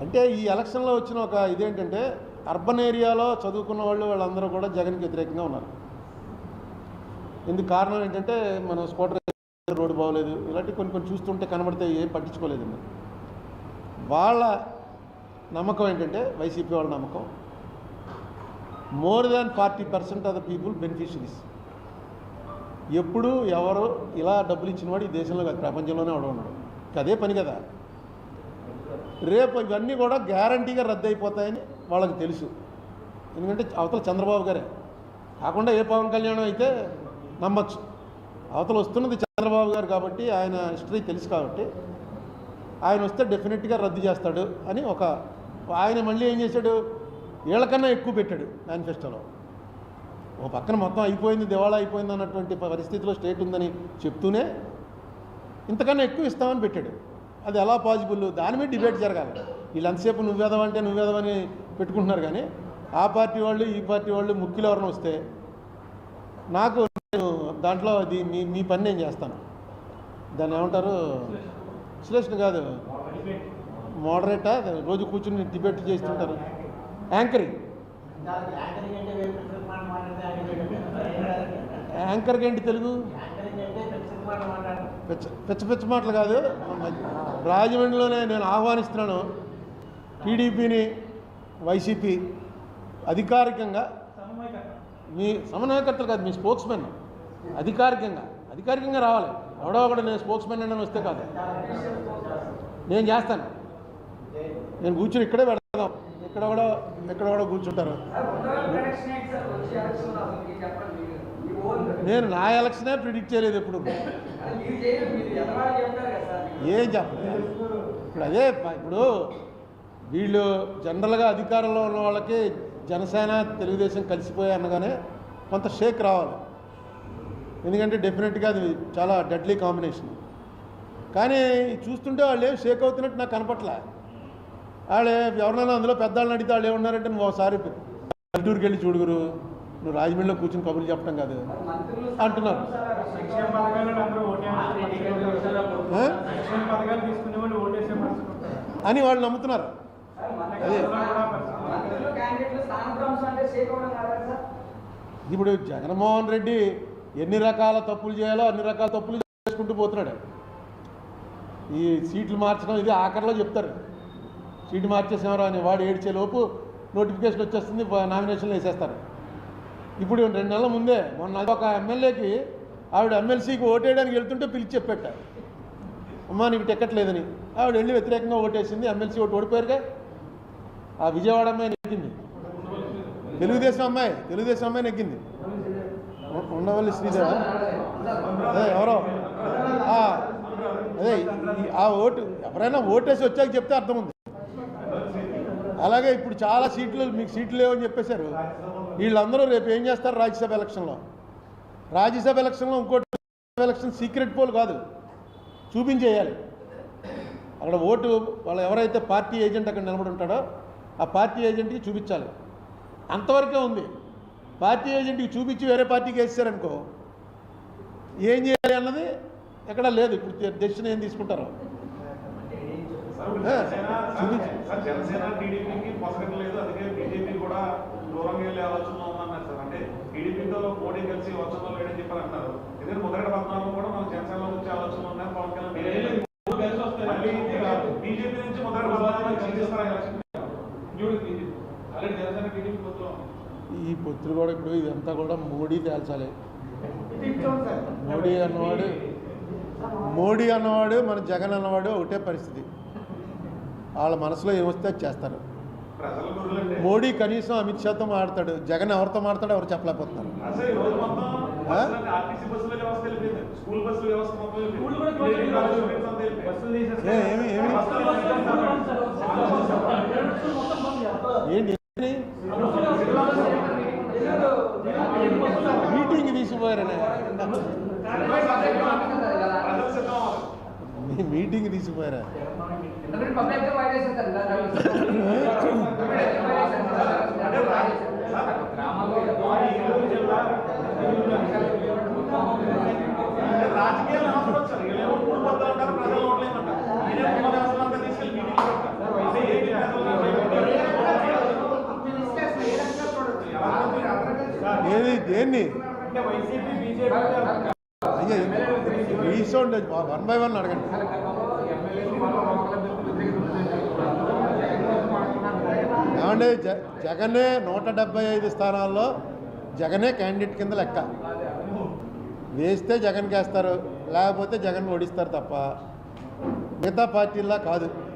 అంటే ఈ ఎలక్షన్లో వచ్చిన ఒక ఇదేంటంటే అర్బన్ ఏరియాలో చదువుకున్న వాళ్ళు వాళ్ళందరూ కూడా జగన్కి వ్యతిరేకంగా ఉన్నారు. ఇందుకు కారణం ఏంటంటే మనం స్కూటర్ రోడ్డు బాగోలేదు ఇలాంటి కొన్ని కొన్ని చూస్తుంటే కనబడితే ఏం పట్టించుకోలేదండి. వాళ్ళ నమ్మకం ఏంటంటే వైసీపీ వాళ్ళ నమ్మకం. More than forty percent of the people beneficiaries. ఎప్పుడు ఎవరు ఇలా డబ్బులు ఇచ్చిన వాడు ఈ దేశంలో ప్రపంచంలోనే అవడం ఉన్నాడు. అదే పని కదా. రేపు ఇవన్నీ కూడా గ్యారంటీగా రద్దు అయిపోతాయని వాళ్ళకి తెలుసు. ఎందుకంటే అవతల చంద్రబాబు గారే. కాకుండా ఏ పవన్ కళ్యాణ్ అయితే నమ్మచ్చు. అవతల వస్తున్నది చంద్రబాబు గారు కాబట్టి ఆయన హిస్టరీ తెలుసు కాబట్టి ఆయన వస్తే డెఫినెట్గా రద్దు చేస్తాడు అని ఒక ఆయన మళ్ళీ ఏం చేశాడు? వీళ్ళకన్నా ఎక్కువ పెట్టాడు మేనిఫెస్టోలో. ఓ పక్కన మొత్తం అయిపోయింది దివాళా అయిపోయింది అన్నటువంటి పరిస్థితిలో స్టేట్ ఉందని చెప్తూనే ఇంతకన్నా ఎక్కువ ఇస్తామని పెట్టాడు. అది ఎలా పాసిబుల్ దాని మీద డిబేట్ జరగాలి. వీళ్ళు ఎంతసేపు నువ్వేదవంటే నువ్వేదవని పెట్టుకుంటున్నారు కానీ ఆ పార్టీ వాళ్ళు ఈ పార్టీ వాళ్ళు ముఖ్యులు ఎవరైనా వస్తే నాకు నేను దాంట్లో అది మీ మీ పని నేను చేస్తాను. దాన్ని ఏమంటారు? విశ్లేషణ కాదు. మోడరేటా రోజు కూర్చుని డిబేట్ చేస్తుంటారు. యాంకరింగ్ యాంకర్కి ఏంటి తెలుగు? పిచ్చ పిచ్చ పిచ్చ మాటలు కాదు. రాజమండ్రిలోనే నేను ఆహ్వానిస్తున్నాను. టీడీపీని వైసీపీ అధికారికంగా మీ సమన్వయకర్తలు కాదు మీ స్పోక్స్ మెన్ అధికారికంగా. అధికారికంగా రావాలి. ఎవడో ఒకడు నేను స్పోక్స్ మెన్ అని వస్తే కాదు. నేను చేస్తాను. నేను కూర్చుని ఇక్కడే పెడతాం ఇక్కడ కూడా ఇక్కడ కూడా కూర్చుంటారు. నేను నా ఎలక్షనే ప్రిడిక్ట్ చేయలేదు ఎప్పుడు. ఏం చెప్పలేదు ఇప్పుడు అదే ఇప్పుడు వీళ్ళు జనరల్గా అధికారంలో ఉన్న వాళ్ళకి జనసేన తెలుగుదేశం కలిసిపోయి అనగానే కొంత షేక్ రావాలి. ఎందుకంటే డెఫినెట్గా అది చాలా డెడ్లీ కాంబినేషన్. కానీ చూస్తుంటే వాళ్ళు ఏం షేక్ అవుతున్నట్టు నాకు కనపట్లే. వాళ్ళు ఎవరినైనా అందులో పెద్దవాళ్ళని అడిగితే వాళ్ళు ఏమన్నారంటే నువ్వు ఒకసారి పల్లెటూరుకి వెళ్ళి చూడుగురు. నువ్వు రాజమండ్రిలో కూర్చుని కబుర్లు చెప్పడం కాదు. అంటున్నారు. అని వాళ్ళు నమ్ముతున్నారు. అదే. ఇప్పుడు జగన్మోహన్ రెడ్డి ఎన్ని రకాల తప్పులు చేయాలో అన్ని రకాల తప్పులు చేసుకుంటూ పోతున్నాడు. ఈ సీట్లు మార్చడం ఇది ఆఖరిలో చెప్తారు. సీటు మార్చేసేవారు అని వాడు ఏడ్చే లోపు నోటిఫికేషన్ వచ్చేస్తుంది నామినేషన్లు వేసేస్తారు. ఇప్పుడు రెండు నెలల ముందే మొన్న ఒక ఎమ్మెల్యేకి ఆవిడ ఎమ్మెల్సీకి ఓటేయడానికి వెళ్తుంటే పిలిచి చెప్పేట. అమ్మా నీకు టికెట్ లేదని. ఆవిడ వెళ్ళి వ్యతిరేకంగా ఓటేసింది ఎమ్మెల్సీ ఓటు ఓడిపోయారుగా. ఆ విజయవాడ అమ్మాయి నెగ్గింది. తెలుగుదేశం అమ్మాయి తెలుగుదేశం అమ్మాయి నెగ్గింది. ఉండవల్లి శ్రీదేవ. అదే ఎవరో? అదే ఆ ఓటు ఎవరైనా ఓటేసి వచ్చాక చెప్తే అర్థం ఉంది. అలాగే ఇప్పుడు చాలా సీట్లు మీకు సీట్లు లేవని చెప్పేశారు. వీళ్ళందరూ రేపు ఏం చేస్తారు రాజ్యసభ ఎలక్షన్లో? రాజ్యసభ ఎలక్షన్లో ఇంకోటి ఎలక్షన్ సీక్రెట్ పోల్ కాదు. చూపించేయాలి. అక్కడ ఓటు వాళ్ళు ఎవరైతే పార్టీ ఏజెంట్ అక్కడ నిలబడి ఉంటాడో ఆ పార్టీ ఏజెంట్కి చూపించాలి. అంతవరకే ఉంది. పార్టీ ఏజెంట్కి చూపించి వేరే పార్టీకి వేసారనుకో ఏం చేయాలి అన్నది ఎక్కడా లేదు. ఇప్పుడు డెసిషన్ ఏం తీసుకుంటారో. జనసేన టీడీపీకి పొసగట్లేదు అందుకే బీజేపీ కూడా దూరంగా వెళ్ళే ఆలోచనలో ఉందన్నారు సార్. అంటే టీడీపీతో మోడీ కలిసి వచ్చంలో లేడని చెప్పారు అంటారు ఎందుకంటే మొదటి పద్నాలుగు కూడా మన జనసేనలో వచ్చే ఆలోచనలు ఉన్నాయి. పవన్ కళ్యాణ్ మళ్ళీ బీజేపీ నుంచి మొదటి ఈ పొత్తులు కూడా ఇప్పుడు ఇదంతా కూడా మోడీ తేల్చాలి. మోడీ అన్నవాడు మోడీ అన్నవాడు మన జగన్ అన్నవాడు ఒకటే పరిస్థితి. వాళ్ళ మనసులో ఏమొస్తే అది చేస్తారు. ప్రజల గురులంటే మోడీ కనీసం అమిత్ షాతో మాడతాడు జగన్ ఎవరితో మాడతాడో ఎవరు చెప్పలేకపోతున్నారు. ఏంటి? మీటింగ్ అవ్వాలి. ఈ మీటింగ్ తీసిపోయారా? ఏది దేన్ని? అయ్యా YCP BJP one by one అడగండి. ఏమండి జ జగనే నూట డెబ్బై ఐదు స్థానాల్లో జగనే క్యాండిడేట్ కింద లెక్క. వేస్తే జగన్కి వేస్తారు లేకపోతే జగన్ ఓడిస్తారు తప్ప మిగతా పార్టీలా కాదు.